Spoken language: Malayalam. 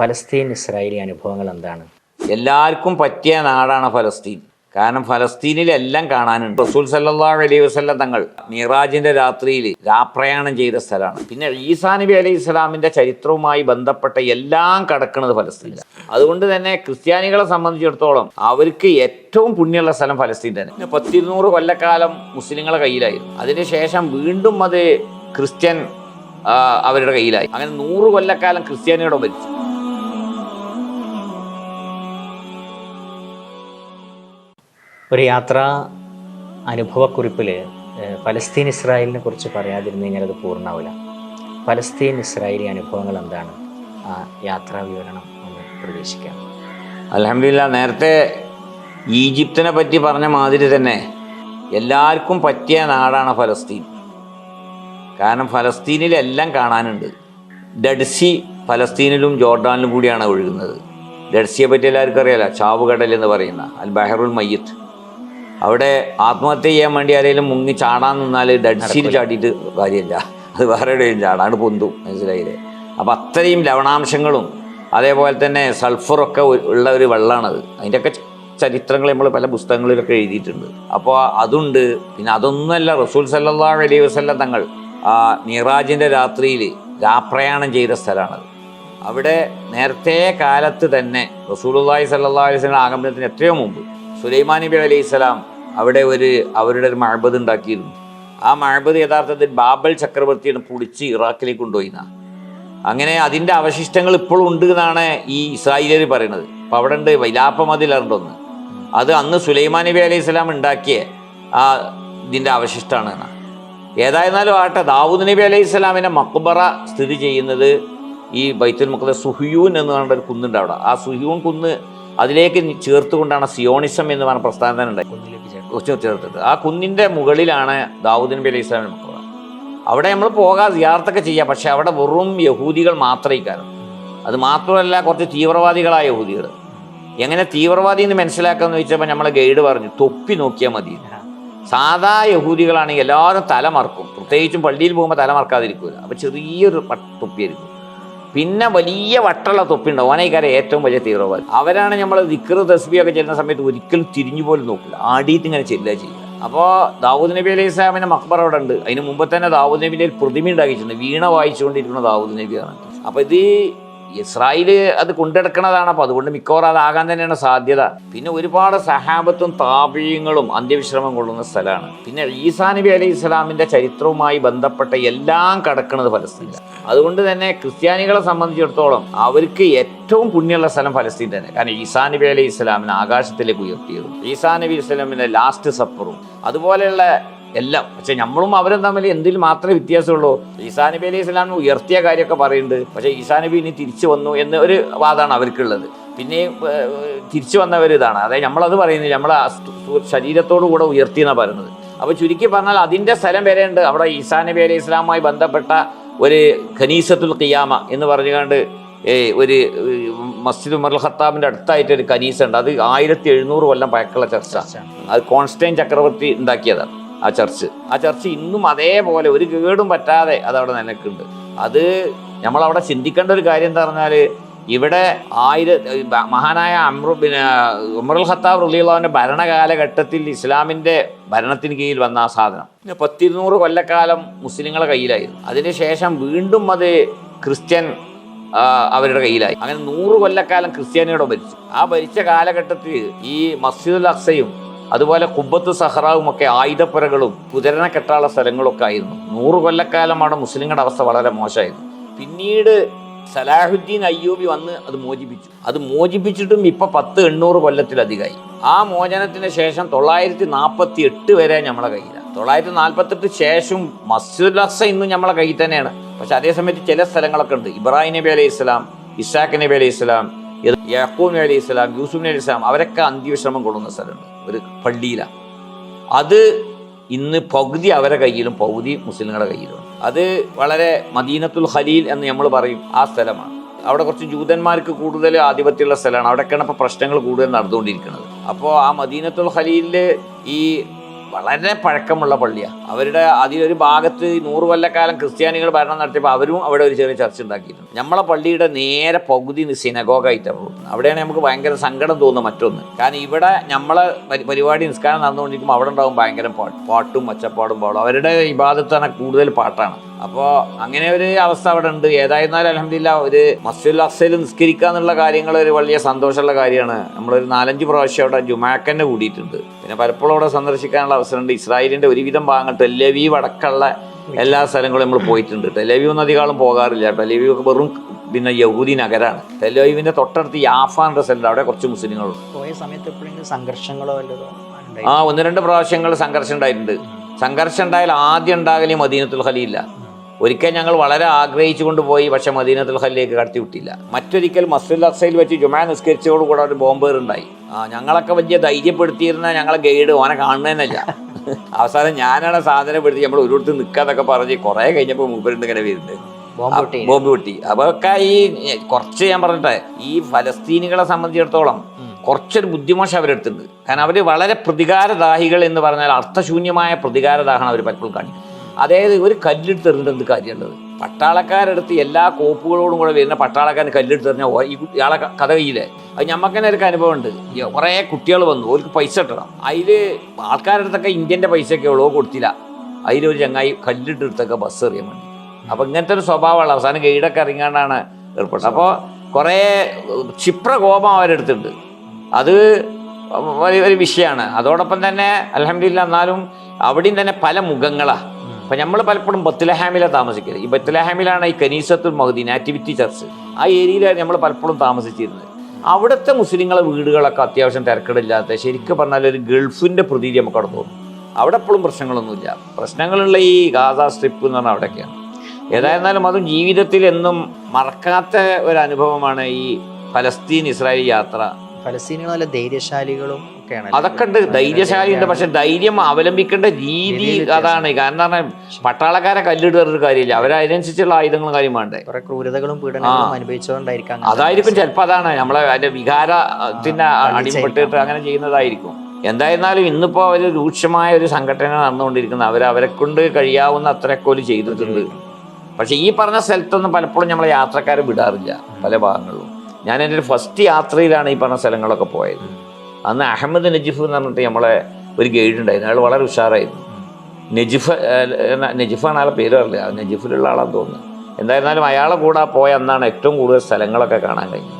ഫലസ്തീൻ ഇസ്രായേലി അനുഭവങ്ങൾ എന്താണ്? എല്ലാവർക്കും പറ്റിയ നാടാണ് ഫലസ്തീൻ. കാരണം ഫലസ്തീനിൽ എല്ലാം കാണാനുണ്ട്. റസൂൽ സല്ലാ അലൈഹി വസ്ലം തങ്ങൾ മിറാജിന്റെ രാത്രിയിൽ രാപ്രയാണം ചെയ്ത സ്ഥലമാണ്. പിന്നെ ഈസാ നബി അലൈഹി ഇസ്ലാമിന്റെ ചരിത്രവുമായി ബന്ധപ്പെട്ട എല്ലാം കടക്കുന്നത് ഫലസ്തീനിലാണ്. അതുകൊണ്ട് തന്നെ ക്രിസ്ത്യാനികളെ സംബന്ധിച്ചിടത്തോളം അവർക്ക് ഏറ്റവും പുണ്യമുള്ള സ്ഥലം ഫലസ്തീൻ തന്നെ. പത്തിരുന്നൂറ് കൊല്ലക്കാലം മുസ്ലിങ്ങളെ കയ്യിലായിരുന്നു. അതിനുശേഷം വീണ്ടും അത് ക്രിസ്ത്യൻ അവരുടെ കയ്യിലായി. അങ്ങനെ നൂറ് കൊല്ലക്കാലം ക്രിസ്ത്യാനിയുടെ ഭരിച്ചു. ഒരു യാത്രാ അനുഭവക്കുറിപ്പിൽ ഫലസ്തീൻ ഇസ്രായേലിനെ കുറിച്ച് പറയാതിരുന്നു കഴിഞ്ഞാൽ അത് പൂർണമാവില്ല ഫലസ്തീൻ ഇസ്രായേലി അനുഭവങ്ങൾ എന്താണ്? ആ യാത്രാ വിവരണം ഒന്ന് പ്രതീക്ഷിക്കാം. അലഹമില്ല നേരത്തെ ഈജിപ്തിനെ പറ്റി പറഞ്ഞ മാതിരി തന്നെ എല്ലാവർക്കും പറ്റിയ നാടാണ് ഫലസ്തീൻ. കാരണം ഫലസ്തീനിലെല്ലാം കാണാനുണ്ട്. ഡഡ്സി ഫലസ്തീനിലും ജോർഡാനിലും കൂടിയാണ് ഒഴുകുന്നത്. ഡഡ്സിയെ പറ്റി എല്ലാവർക്കും അറിയാലോ? ചാവുകടൽ എന്ന് പറയുന്ന അൽ ബഹറുൽ മയ്യത്ത്. അവിടെ ആത്മഹത്യ ചെയ്യാൻ വേണ്ടി ആരെങ്കിലും മുങ്ങി ചാടാൻ നിന്നാൽ ഡഡ്സിയിൽ ചാടിയിട്ട് കാര്യമില്ല. അത് വേറെ എവിടെയും ചാടാണ് പൊന്തും. മനസ്സിലായില്ലേ? അപ്പം അത്രയും ലവണാംശങ്ങളും അതേപോലെ തന്നെ സൾഫറൊക്കെ ഉള്ള ഒരു വെള്ളമാണത് അതിന്റെയൊക്കെ ചരിത്രങ്ങൾ നമ്മൾ പല പുസ്തകങ്ങളിലൊക്കെ എഴുതിയിട്ടുണ്ട്. അപ്പോൾ അതുണ്ട്. പിന്നെ അതൊന്നുമല്ല റസൂൽ സല്ലാ അലൈഹി വസല്ലം തങ്ങൾ ആ മിറാജിന്റെ രാത്രിയിൽ രാപ്രയാണം ചെയ്ത സ്ഥലമാണത്. അവിടെ നേരത്തെ കാലത്ത് തന്നെ റസൂലുള്ളാഹി സല്ലാ അലൈഹി വസല്ലം ആഗമനത്തിന് എത്രയോ മുമ്പ് സുലൈമാൻ നബി അലൈഹി സ്വലാം അവിടെ ഒരു അവരുടെ ഒരു മഴബത് ഉണ്ടാക്കിയിരുന്നു. ആ മഴബത് യഥാർത്ഥത്തിൽ ബാബൽ ചക്രവർത്തിയാണ് പൊളിച്ച് ഇറാഖിലേക്ക് കൊണ്ടുപോയി അങ്ങനെ അതിന്റെ അവശിഷ്ടങ്ങൾ ഇപ്പോഴും ഉണ്ട് എന്നാണ് ഈ ഇസ്രായേലിയർ പറയുന്നത്. അപ്പം അവിടെ ഉണ്ട് വൈലാപ്പമതിലുണ്ടൊന്ന് അത് അന്ന് സുലൈമാൻ നബി അലൈഹി സ്വലാം ഉണ്ടാക്കിയ ആ ഇതിന്റെ അവശിഷ്ടമാണ് എന്നാ ഏതായിരുന്നാലും ആട്ടെ ദാവൂദ് നബി അലൈഹി സ്വലാമിന്റെ മക്ബറ സ്ഥിതി ചെയ്യുന്നത് ഈ ബൈത്തുൽ മുഖദ സുഹിയൂൻ എന്ന് പറഞ്ഞ ഒരു കുന്നുണ്ട് അവിടെ. ആ സുഹിയൂൻ കുന്ന് അതിലേക്ക് ചേർത്തുകൊണ്ടാണ് സിയോണിസം എന്ന് പറഞ്ഞ പ്രസ്ഥാനം തന്നെ ഉണ്ടായി ചേർത്തിട്ട്. ആ കുന്നിന്റെ മുകളിലാണ് ദാവൂദ് നബി അലൈഹി സ്വലാമിന്റെ മക്ബറ അവിടെ നമ്മൾ പോകാൻ സിയാർത്തൊക്കെ ചെയ്യാം പക്ഷെ അവിടെ വെറും യഹൂദികൾ മാത്രമേ കാരണം അത് മാത്രമല്ല കുറച്ച് തീവ്രവാദികളായ യഹൂദികൾ. എങ്ങനെ തീവ്രവാദി എന്ന് മനസ്സിലാക്കാന്ന് ചോദിച്ചപ്പോൾ നമ്മളെ ഗൈഡ് പറഞ്ഞു തൊപ്പി നോക്കിയാൽ മതി. സാധാ യഹൂദികളാണെങ്കിൽ എല്ലാവരും തല മറക്കും പ്രത്യേകിച്ചും പള്ളിയിൽ പോകുമ്പോൾ തല മറക്കാതിരിക്കില്ല അപ്പോൾ ചെറിയൊരു തൊപ്പിയായിരിക്കും. പിന്നെ വലിയ വട്ടുള്ള തൊപ്പി ഉണ്ടാവും ഏറ്റവും വലിയ തീവ്രവാദി. അവരാണ് നമ്മൾ ദിക്കറ് തസ്ബിയൊക്കെ ചെല്ലുന്ന സമയത്ത് ഒരിക്കലും തിരിഞ്ഞു പോലും നോക്കില്ല ആടിയിട്ട് ഇങ്ങനെ ചെല്ലുക ചെയ്യുക അപ്പോൾ ദാവൂദ് നബി അലൈഹി സ്വലാമിന്റെ മക്ബർ അവിടെ ഉണ്ട്. അതിന് മുമ്പ് തന്നെ ദാവൂദ് നബിന്റെ പ്രതിമ ഉണ്ടാക്കിയിട്ടുണ്ട് വീണ വായിച്ചുകൊണ്ടിരിക്കുന്ന ദാവൂദ് നബിയാണ്. അപ്പോൾ ഇത് ഇസ്രായേൽ അത് കൊണ്ടെടുക്കണതാണ്. അപ്പോൾ അതുകൊണ്ട് മിക്കവാറും അതാകാൻ തന്നെയാണ് സാധ്യത. പിന്നെ ഒരുപാട് സഹാബത്തും താപീയങ്ങളും അന്ത്യവിശ്രമം കൊള്ളുന്ന സ്ഥലമാണ്. പിന്നെ ഈസാ നബി അലൈഹി ഇസ്ലാമിന്റെ ചരിത്രവുമായി ബന്ധപ്പെട്ട എല്ലാം കടക്കുന്നത് ഫലസ്തീൻ അതുകൊണ്ട് തന്നെ ക്രിസ്ത്യാനികളെ സംബന്ധിച്ചിടത്തോളം അവർക്ക് ഏറ്റവും പുണ്യമുള്ള സ്ഥലം ഫലസ്തീൻ തന്നെ. കാരണം ഈസാ നബി അലൈഹി ഇസ്ലാമിനെ ആകാശത്തിലേക്ക് ഉയർത്തിയതും ഈസാ നബി ഇസ്ലാമിന്റെ ലാസ്റ്റ് സപ്പറും അതുപോലെയുള്ള എല്ലാം. പക്ഷെ നമ്മളും അവരും തമ്മിൽ എന്തിൽ മാത്രമേ വ്യത്യാസമുള്ളൂ. ഈസാ നബി അലൈഹി സ്വലാമിന് ഉയർത്തിയ കാര്യമൊക്കെ പറയുന്നുണ്ട്. പക്ഷേ ഈസാ നബി ഇനി തിരിച്ചു വന്നു എന്ന ഒരു വാദമാണ് അവർക്കുള്ളത്. പിന്നെ തിരിച്ചു വന്നവർ ഇതാണ്. അതായത് നമ്മളത് പറയുന്നില്ല. നമ്മളെ ശരീരത്തോടു കൂടെ ഉയർത്തി എന്നാണ് പറയുന്നത്. അപ്പോൾ ചുരുക്കി പറഞ്ഞാൽ അതിന്റെ സ്ഥലം വരെയുണ്ട്. അവിടെ ഈസാ നബി അലൈഹി ഇസ്ലാമുമായി ബന്ധപ്പെട്ട ഒരു ഖനീസത്തുൽ ഖിയാമ എന്ന് പറഞ്ഞുകൊണ്ട് ഒരു മസ്ജിദ് ഉമർ ഖത്താബിന്റെ അടുത്തായിട്ട് ഒരു കനീസ ഉണ്ട്. അത് ആയിരത്തി എഴുന്നൂറ് കൊല്ലം പഴക്കമുള്ള ചർച്ച. അത് കോൺസ്റ്റൈൻ ചക്രവർത്തി ഉണ്ടാക്കിയതാണ്. ആ ചർച്ച്. ആ ചർച്ച് ഇന്നും അതേപോലെ ഒരു കേടും പറ്റാതെ അതവിടെ നിലക്കുണ്ട് അത് നമ്മളവിടെ ചിന്തിക്കേണ്ട ഒരു കാര്യം എന്താ പറഞ്ഞാൽ ഇവിടെ ആയിര മഹാനായ അമ്രു പിന്നെ ഉമറുൽ ഖത്താബ് റുലിയുള്ളവന്റെ ഭരണകാലഘട്ടത്തിൽ ഇസ്ലാമിന്റെ ഭരണത്തിന് കീഴിൽ വന്ന ആ സാധനം. പിന്നെ പത്തിരുന്നൂറ് കൊല്ലക്കാലം മുസ്ലിങ്ങളെ കയ്യിലായിരുന്നു. അതിനുശേഷം വീണ്ടും അത് ക്രിസ്ത്യൻ അവരുടെ കയ്യിലായി. അങ്ങനെ നൂറ് കൊല്ലക്കാലം ക്രിസ്ത്യാനിയുടെ ഭരിച്ചു. ആ ഭരിച്ച കാലഘട്ടത്തിൽ ഈ മസ്ജിദുൽ അക്സയും അതുപോലെ കുബത്ത് സഹ്റാവും ഒക്കെ ആയുധപ്പുരകളും കുതിരനെ കെട്ടാനുള്ള സ്ഥലങ്ങളൊക്കെ ആയിരുന്നു. നൂറ് കൊല്ലക്കാലമാണ് മുസ്ലിങ്ങളുടെ അവസ്ഥ വളരെ മോശമായിരുന്നു പിന്നീട് സലാഹുദ്ദീൻ അയ്യൂബി വന്ന് അത് മോചിപ്പിച്ചു. അത് മോചിപ്പിച്ചിട്ടും ഇപ്പൊ പത്ത് എണ്ണൂറ് കൊല്ലത്തിലധികമായി. ആ മോചനത്തിന് ശേഷം തൊള്ളായിരത്തി നാൽപ്പത്തി എട്ട് വരെ നമ്മളെ കയ്യിലാണ് തൊള്ളായിരത്തി നാൽപ്പത്തെട്ട് ശേഷം മസ്ജിദുൽ അക്സ ഇന്നും നമ്മളെ കയ്യിൽ തന്നെയാണ്. പക്ഷെ അതേസമയത്ത് ചില സ്ഥലങ്ങളൊക്കെ ഉണ്ട്. ഇബ്രാഹിം നബി അലൈഹി ഇസ്ലാം ഇസാഖ് നബി അലൈഹി ഇസ്ലാം യാക്കൂബ് നബി അലൈഹി ഇസ്ലാം യൂസുഫ് നബി അലൈഹി ഇസ്ലാം അവരൊക്കെ അന്ത്യവിശ്രമം കൊള്ളുന്ന സ്ഥലമുണ്ട്. ഒരു പള്ളിയിലാണ് അത് ഇന്ന് പകുതി അവരെ കയ്യിലും പകുതി മുസ്ലിങ്ങളുടെ കയ്യിലും അത് വളരെ മദീനത്തുൽ ഖലീൽ എന്ന് നമ്മൾ പറയും ആ സ്ഥലമാണ്. അവിടെ കുറച്ച് ജൂതന്മാർക്ക് കൂടുതൽ ആധിപത്യമുള്ള സ്ഥലമാണ്. അവിടെയൊക്കെയാണ് ഇപ്പോൾ പ്രശ്നങ്ങൾ കൂടുതൽ നടന്നുകൊണ്ടിരിക്കുന്നത്. അപ്പോൾ ആ മദീനത്തുൽ ഖലീലിൽ ഈ വളരെ പഴക്കമുള്ള പള്ളിയാണ് അവരുടെ അതിലൊരു ഭാഗത്ത് നൂറ് കൊല്ലക്കാലം ക്രിസ്ത്യാനികൾ ഭരണം നടത്തിയപ്പോൾ അവരും അവിടെ ഒരു ചെറിയ ചർച്ച ഉണ്ടാക്കിയിട്ടുണ്ട്. നമ്മളെ പള്ളിയുടെ നേരെ പകുതി സിനഗോഗായിട്ടാണ് അവിടെയാണ് നമുക്ക് ഭയങ്കര സങ്കടം തോന്നുന്നത് മറ്റൊന്ന്. കാരണം ഇവിടെ നമ്മളെ പരിപാടി നിസ്കാരം നടന്നുകൊണ്ടിരിക്കുമ്പോൾ അവിടെ ഉണ്ടാവും ഭയങ്കര പാട്ട് ഒച്ചപ്പാടും പാടും. അവരുടെ വിഭാഗത്താണ് കൂടുതൽ പാട്ടാണ്. അപ്പോൾ അങ്ങനെ ഒരു അവസ്ഥ അവിടെ ഉണ്ട് ഏതായിരുന്നാലും അലഹമില്ല ഒരു മസ്ജിദുൽ അഫ്സയിൽ നിസ്കരിക്കുക എന്നുള്ള കാര്യങ്ങൾ ഒരു വലിയ സന്തോഷമുള്ള കാര്യമാണ്. നമ്മളൊരു നാലഞ്ച് പ്രാവശ്യം അവിടെ ജുമാക്കന്നെ കൂടിയിട്ടുണ്ട്. പിന്നെ പലപ്പോഴും അവിടെ സന്ദർശിക്കാനുള്ള അവസരമുണ്ട്. ഇസ്രായേലിന്റെ ഒരുവിധം ഭാഗങ്ങൾ ടെല്ലവീവ് അടക്കമുള്ള എല്ലാ സ്ഥലങ്ങളും നമ്മൾ പോയിട്ടുണ്ട്. ടെലവീവ് ഒന്നും അധികം ആളും പോകാറില്ല. ഒക്കെ വെറും പിന്നെ യഹൂദി നഗരാണ്. ടെലവീവിന്റെ തൊട്ടടുത്ത് യാഫ എന്ന അവിടെ കുറച്ച് മുസ്ലിങ്ങളുണ്ട്. പോയ സമയത്ത് എപ്പോഴെങ്കിലും സംഘർഷങ്ങളോ ആ ഒന്ന് രണ്ട് പ്രാവശ്യങ്ങൾ സംഘർഷം ഉണ്ടായിട്ടുണ്ട്. സംഘർഷം ഉണ്ടായാൽ ആദ്യം ഉണ്ടാകലേ മദീനത്തുൽ ഖലിയില്ല ഒരിക്കൽ ഞങ്ങൾ വളരെ ആഗ്രഹിച്ചു കൊണ്ടുപോയി പക്ഷേ മദീനത്തുൽ ഹല്ലിലേക്ക് കടത്തി വിട്ടില്ല. മറ്റൊരിക്കൽ മസ്ജിദ് അക്സയിൽ വെച്ച് ജുമാ നിസ്കരിച്ചതോടുകൂടെ ഒരു ബോംബേറുണ്ടായി ആ ഞങ്ങളൊക്കെ വലിയ ധൈര്യപ്പെടുത്തിയിരുന്ന ഞങ്ങളെ ഗൈഡ് ഓനെ കാണുന്നതന്നല്ല അവസാനം ഞാനാണ് സാധനപ്പെടുത്തി നമ്മൾ ഒരിടത്ത് നിൽക്കാന്നൊക്കെ പറഞ്ഞ് കുറേ കഴിഞ്ഞപ്പോൾ മൂപ്പരുണ്ട് ഇങ്ങനെ വരുന്നുണ്ട് ബോംബ് പൊട്ടി. അതൊക്കെ ഈ കുറച്ച് ഞാൻ പറഞ്ഞിട്ടെ ഈ ഫലസ്തീനികളെ സംബന്ധിച്ചിടത്തോളം കുറച്ചൊരു ബുദ്ധിമോശം അവരെടുത്തിട്ടുണ്ട് കാരണം അവർ വളരെ പ്രതികാരദാഹികൾ എന്ന് പറഞ്ഞാൽ അർത്ഥശൂന്യമായ പ്രതികാരദാഹമാണ് അവർ പലപ്പോഴും കാണിക്കുന്നത് അതായത് ഒരു കല്ലെടുത്ത് എറിഞ്ഞിട്ട് എന്ത് കാര്യമുള്ളത് പട്ടാളക്കാരെടുത്ത് എല്ലാ കോപ്പുകളോടും കൂടെ വരുന്ന പട്ടാളക്കാരൻ കല്ലെടുത്ത് എറിഞ്ഞാൽ ഈ കുട്ടിയാളെ കഥ കയ്യിലെ. അത് ഞമ്മക്ക് തന്നെ ഒരു അനുഭവം ഉണ്ട്. കുറേ കുട്ടികൾ വന്നു. അവർക്ക് പൈസ ഇട്ടണം അതിൽ ആൾക്കാരുടെ അടുത്തൊക്കെ ഇന്ത്യന്റെ പൈസയൊക്കെ ഉള്ളൂ. കൊടുത്തില്ല. അതിലൊരു ചങ്ങായി കല്ലിട്ട് എടുത്തൊക്കെ ബസ് എറിയാൻ വേണ്ടി. അപ്പോൾ ഇങ്ങനത്തെ ഒരു സ്വഭാവമുള്ള അവസാനം ഗൈഡൊക്കെ ഇറങ്ങാണ്ടാണ് ഏർപ്പെട്ടത്. അപ്പോൾ കുറേ ക്ഷിപ്ര കോപം അവരെടുത്തിട്ടുണ്ട് അത് വലിയൊരു വിഷയമാണ് അതോടൊപ്പം തന്നെ അലഹമില്ല എന്നാലും അവിടെയും തന്നെ പല മുഖങ്ങളാണ് അപ്പം നമ്മൾ പലപ്പോഴും ബത്തുലഹാമിലാണ് താമസിക്കുന്നത് ഈ ബത്തലഹാമിലാണ് ഈ കനീസത്തുൽ മഹദീൻ ആക്ടിവിറ്റി ചർച്ച്. ആ ഏരിയയിലാണ് നമ്മൾ പലപ്പോഴും താമസിച്ചിരുന്നത്. അവിടുത്തെ മുസ്ലിങ്ങളെ വീടുകളൊക്കെ അത്യാവശ്യം തിരക്കടില്ലാത്ത ശരിക്കും പറഞ്ഞാൽ ഒരു ഗൾഫിന്റെ പ്രതീതി നമുക്ക് അവിടെ തോന്നും. അവിടെ എപ്പോഴും പ്രശ്നങ്ങളൊന്നുമില്ല. പ്രശ്നങ്ങളുള്ള ഈ ഗാസ സ്ട്രിപ്പ് എന്ന് പറഞ്ഞാൽ അവിടെയൊക്കെയാണ്. ഏതായിരുന്നാലും അതും ജീവിതത്തിൽ എന്നും മറക്കാത്ത ഒരു അനുഭവമാണ് ഈ ഫലസ്തീൻ ഇസ്രായേൽ യാത്ര. ഫലസ്തീനികൾ ധൈര്യശാലികളും അതൊക്കെ ഉണ്ട്. ധൈര്യശാലി ഉണ്ട്. പക്ഷെ ധൈര്യം അവലംബിക്കേണ്ട രീതി അതാണ്. കാരണം പറഞ്ഞാൽ പട്ടാളക്കാരെ കല്ലിടുന്നൊരു കാര്യമില്ല. അവരതിനനുസരിച്ചുള്ള ആയുധങ്ങളും കാര്യം വേണ്ടേ ക്രൂരതകളും പീഡനങ്ങളും അനുഭവിച്ചുകൊണ്ടായിരിക്കാം അതായിരിക്കും ചിലപ്പോൾ അതാണ്. നമ്മളെ അതിന്റെ വികാരത്തിന് അടിപ്പെട്ടിട്ട് അങ്ങനെ ചെയ്യുന്നതായിരിക്കും. എന്തായിരുന്നാലും ഇന്നിപ്പോൾ ഒരു രൂക്ഷമായ ഒരു സംഘടന നടന്നുകൊണ്ടിരിക്കുന്നത് അവർ അവരെ കൊണ്ട് കഴിയാവുന്ന അത്രയൊക്കെ ചെയ്തിട്ടുണ്ട്. പക്ഷെ ഈ പറഞ്ഞ സ്ഥലത്തൊന്നും പലപ്പോഴും നമ്മളെ യാത്രക്കാരെ വിടാറില്ല. പല ഭാഗങ്ങളിലും. ഞാൻ എന്റെ ഫസ്റ്റ് യാത്രയിലാണ് ഈ പറഞ്ഞ സ്ഥലങ്ങളൊക്കെ പോയത്. അന്ന് അഹമ്മദ് നജീഫ് എന്ന് പറഞ്ഞിട്ട് നമ്മളെ ഒരു ഗൈഡ് ഉണ്ടായിരുന്നു. അയാൾ വളരെ ഉഷാറായിരുന്നു. നജീഫ് നജീഫാണ് അയാളെ പേര് അറിയില്ല. നജിഫിലുള്ള ആളാന്ന് തോന്നുന്നു. എന്തായിരുന്നാലും അയാളെ കൂടെ പോയ അന്നാണ് ഏറ്റവും കൂടുതൽ സ്ഥലങ്ങളൊക്കെ കാണാൻ കഴിഞ്ഞത്.